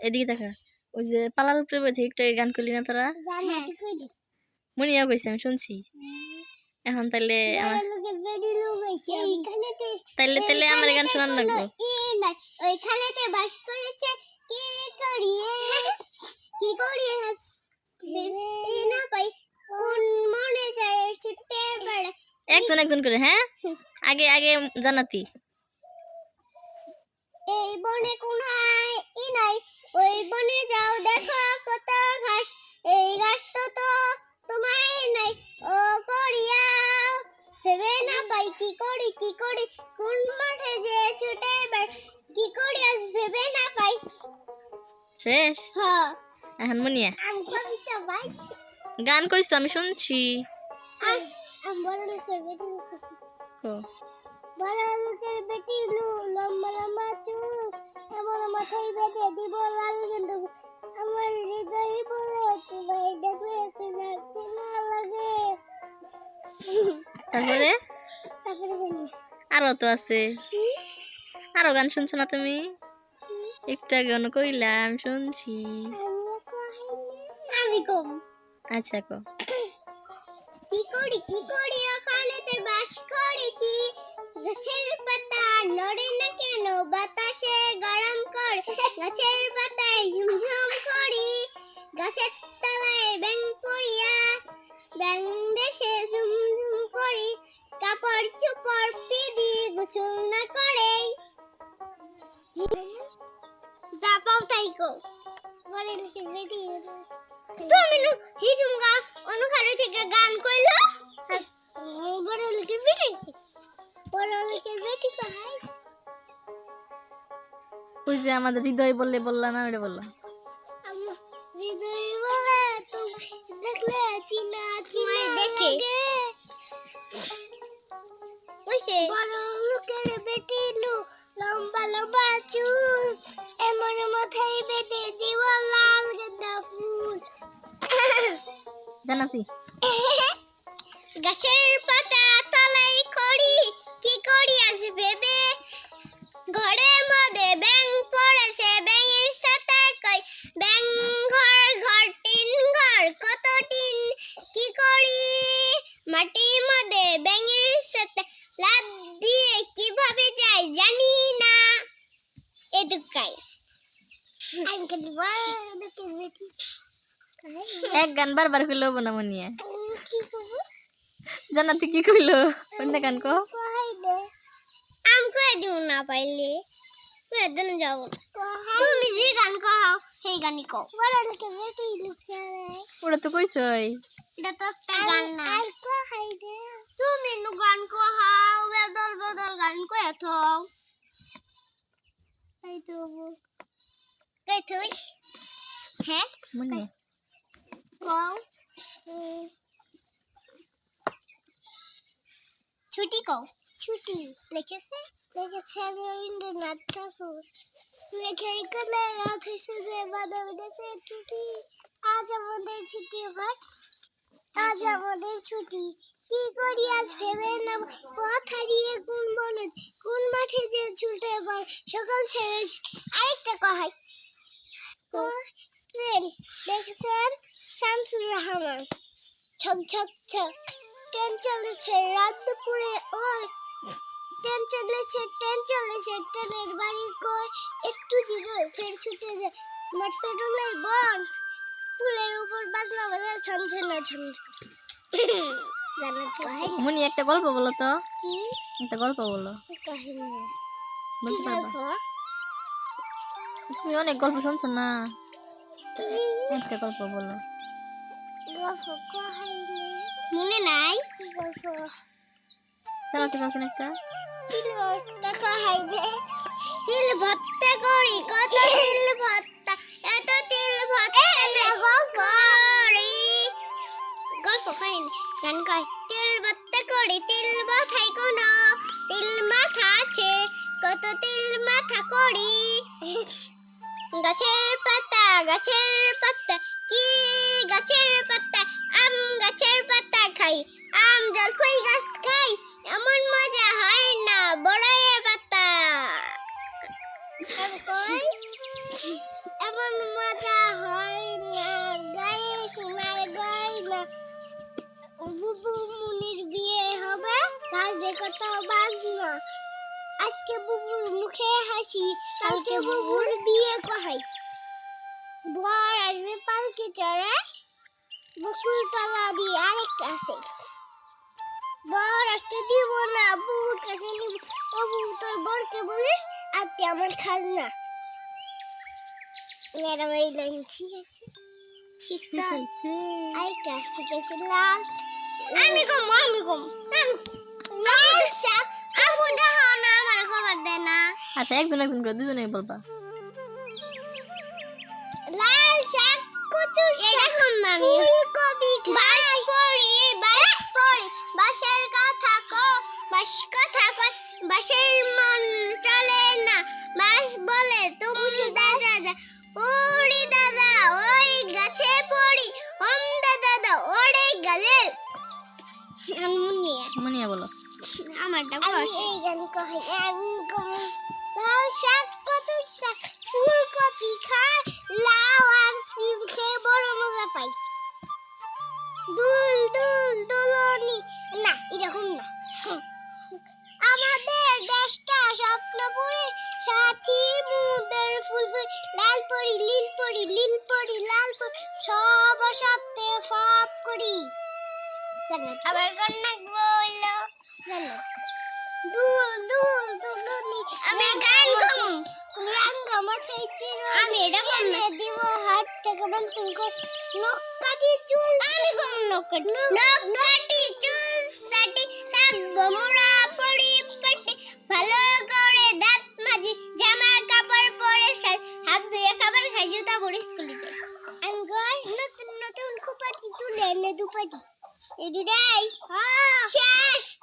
এদিকে দেখা ওই যে পালার উপরে বসে একটু গান করলি না তোরা? কইলি? মনিয়া কইছে আমি শুনছি। এখন তাইলে আমার তাইলে তাইলে আমার গান শোনান লাগবো। নাই। ওইখানেতে বাস করেছে কি করিয়ে? কি করিয়ে? না পাই কোন মনে যায় ছুটে বেড়া একজন একজন করে হ্যাঁ? আগে আগে জানাতি এই বনে কোনায় ই নাই ওই বনে যাও দেখো কত ঘাস এই ঘাস তো তো তোমার নাই। ও করিয়া ভেবে না পাই কি করি কি করি কোন মাঠে যে ছুটে বেড় কি করি আজ ভেবে না পাই। শেষ? হ এখন মনিয়া আমি কবিতা ভাই গান কইছো আমি শুনছি। বড় লোকের বেটি লম্বা লম্বা চুল আমার মাথায় বেঁধে দিব লাল গেন্দ। আমার হৃদয় বলে তোমায় দেখলে না লাগে। তারপরে? আরও তো আছে। আরও গান শুনছো না তুমি? একটা গান কইলাম শুনছি। আমি কম। আচ্ছা কো কি করি কি করি? ওখানেতে বাস করেছি। গাছের পাতা নড়ে না কেন? বাতাসে গরম কর। গাছের পাতায় ঝুমঝুম করি। গাছের তুমি হিজুম গা অনুখারে থেকে গান কইলো? বড় লোকের বেটি বড় লোকের বেটি পাহাই ওই যে আমাদের হৃদয় বললে বললা না ওটা বলল। হৃদয় বলে তুমি দেখলে চিনা চিনা দেখে। বড় লোকের বেটি লম্বা লম্বা চুল জানাতি গাছের পাতা তলাই করি কি করি আজ ভেবে? ঘরের মধ্যে ব্যাং পড়েছে ব্যাঙের সাথে কই ব্যাং ঘর ঘর টিন ঘর কত টিন? কি করি? মাটির মধ্যে ব্যাঙের সাথে লাভ দিয়ে কীভাবে যাই জানি না। এদুকাই আমি খালি বড় বেটি এক গান বারবার কইলো না মনিয়া কি জানাতি কি কইলো? অন্য গান কো আম কই দিও না পাইলে? কই দেন যাও তুমি যে গান কহাও সেই গানই কও। বড় লোকে বেটি লুকিয়ে ওটা তো কইছই। এটা তো একটা গান না। আর কহাই দে তুমি নু গান কহাও বেদল বেদল গান কই থাও। এই তো কই তুই হ্যাঁ? মনিয়া। কও ছুটি কও। ছুটি। লিখেছে লিখেছে আমি রবীন্দ্রনাথ ঠাকুর। লেখে কলে রাত হয়েছে বাদল গেছে ছুটি। আজ আমাদের ছুটি হয়। আজ আমাদের ছুটি। কি করি আজ ভেবে না পথ হারিয়ে কোন বনে কোন মাঠে যে ছুটে পাই সকাল ছেড়ে আরেকটা কহাই। ট্রেন দেখেছেন? শামসুর রহমান। ছক ছক ছক। ট্রেন চলেছে রাত দুপুরে ওর ট্রেন চলেছে ট্রেন চলেছে ট্রেনের বাড়ি কয় একটু দূরে ফের ছুটে যায়। মাঠ পেরোলে বন। ফুলের উপর বাজনা বাজা ছমছে না ছমছে জানা তো হয় না। মনি একটা গল্প বলো তো। কি? একটা গল্প বলো। কাহিনী? কি গল্প? তুমি অনেক গল্প শুনছো না? একটা গল্প বলো। মনে নাই। চালাতে পারছেন একটা। তিল ভর্তা করি কত তিল ভর্তা এত তিল ভর্তা করি। গল্প গান কয়। তিল ভর্তা করি তিল মাথায় কোন তিল মাথা আছে কত তিল মাথা করি। গাছের পাতা গাছের পাতা কি গাছের পাতা? গাছের পাতা খাই, আম, জলপাই গাছ খাই, এমন মজা হয় না বড়য়ে পাতা। এমন মজা হয় না, গায়ে সোনার গয়না। বুবু মুনির বিয়ে হবে, বাজে কত বাজনা। আজকে বুবুর মুখে হাসি, কালকে বুবুর বিয়ে কহাই। বর আসবে পালকে চড়ায় বকুল তলা দিয়ে আরেকটা আছে। বর আসতে দিব না বুবুর কাছে নিব। ও বুবু তোর বরকে বলিস আপনি আমার খাজনা। ম্যাডাম এই লাইন ঠিক আছে ঠিক স্যার আরেকটা শিখেছি লাল? আমি কম আমি কম। আপু দেখো না আমার খবর দেয় না। আচ্ছা একজন একজন করে দুজনে বলবা। নামি ফুলকপি বাস পড়ি বাস পড়ি। বাসের কথা কো বাস কথা কই। বাসের মন চলে না বাস বলে তুমি দাদা যা। ওরে দাদা ওই গাছে পড়ি। ওম দাদা দা ওরে গালে। মুনিয়া। মনিয়া বলো। আমারটা কষ এই গান কহে আমি কম শাক কত শাক ফুলকপি খায় সব সাথে ফপ করি। আবার কন্যা বলল। দুল দুল দুলনি। আমি গান গাম রঙ মাথায় চির আমি এটা বললে দিব হাত থেকে বন্ধন কর। নখ কাটি চুল আমি কম নখ কাটি নখ কাটি চুল সাটি থাকব মোড়া এনে দুপাটি। এই দুটাই। হ্যাঁ। শেষ।